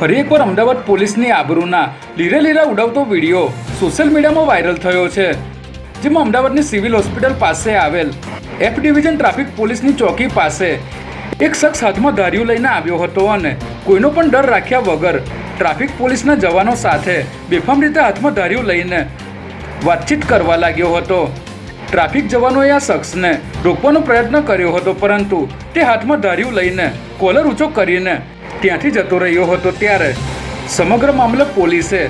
ફરી એકવાર અમદાવાદ પોલીસની આબરૂના લીરે લીરા ઉડાવતો વીડિયો સોશિયલ મીડિયામાં વાયરલ થયો છે, જેમાં અમદાવાદની સિવિલ હોસ્પિટલ પાસે આવેલ એફ ડિવિઝન ટ્રાફિક પોલીસની ચોકી પાસે એક શખ્સ હાથમાં ધાર્યું લઈને આવ્યો હતો અને કોઈનો પણ ડર રાખ્યા વગર ટ્રાફિક પોલીસના જવાનો સાથે બેફામ રીતે હાથમાં ધાર્યું લઈને વાતચીત કરવા લાગ્યો હતો. ટ્રાફિક જવાનોએ આ શખ્સને રોકવાનો પ્રયત્ન કર્યો હતો, પરંતુ તે હાથમાં ધાર્યું લઈને કોલર ઊંચો કરીને ત્યાંથી જતો રહ્યો હતો ત્યારે સમગ્ર મામલે પોલીસે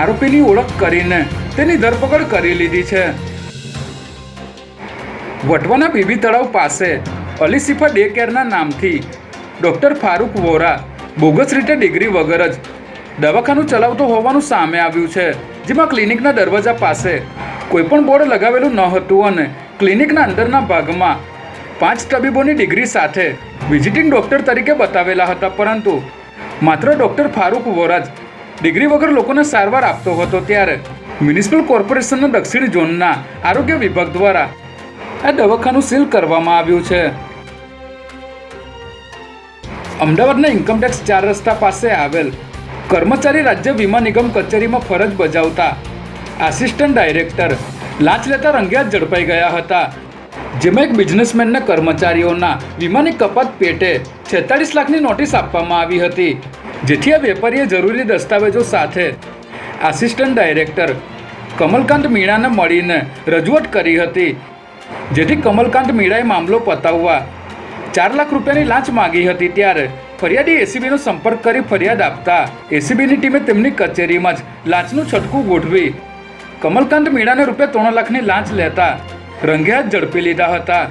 આરોપીની ઓળખ કરીને તેની ધરપકડ કરી લીધી છે. વટવાના બીબી તળાવ પાસે અલીસિફા ડે કેરના નામથી ડૉક્ટર ફારૂક વોરા બોગસ રીતે ડિગ્રી વગર જ દવાખાનું ચલાવતો હોવાનું સામે આવ્યું છે, જેમાં ક્લિનિકના દરવાજા પાસે કોઈપણ બોર્ડ લગાવેલું ન હતું અને ક્લિનિકના અંદરના ભાગમાં પાંચ તબીબોની ડિગ્રી સાથે વિઝિટિંગ ડૉક્ટર તરીકે બતાવેલા હતા, પરંતુ માત્ર ડૉક્ટર ફારૂક વોરાજ ડિગ્રી વગર લોકોને સારવાર આપતો હતો ત્યારે મ્યુનિસિપલ કોર્પોરેશનના દક્ષિણ ઝોનના આરોગ્ય વિભાગ દ્વારા આ દવાખાનું સીલ કરવામાં આવ્યું છે. અમદાવાદના ઇન્કમટેક્સ ચાર રસ્તા પાસે આવેલ કર્મચારી રાજ્ય વીમા નિગમ કચેરીમાં ફરજ બજાવતા આસિસ્ટન્ટ ડાયરેક્ટર લાંચ લેતા રંગિયાત ઝડપાઈ ગયા હતા. જેમાં એક બિઝનેસમેનને કર્મચારીઓના વીમાની કપાત પેટે છેતાળીસ લાખની નોટિસ આપવામાં આવી હતી, જેથી આ વેપારીએ જરૂરી દસ્તાવેજો સાથે આસિસ્ટન્ટ ડાયરેક્ટર કમલકાંત મીણાને મળીને રજૂઆત કરી હતી. જેથી કમલકાંત મીણાએ મામલો પતાવવા ચાર લાખ રૂપિયાની લાંચ માંગી હતી ત્યારે ફરિયાદી એસીબીનો સંપર્ક કરી ફરિયાદ આપતા એસીબીની ટીમે તેમની કચેરીમાં જ લાંચનું છટકું ગોઠવી કમલકાંત મીણાને રૂપિયા ત્રણ લાખની લાંચ લેતા રંગે હાથ ઝડપી લીધા હતા.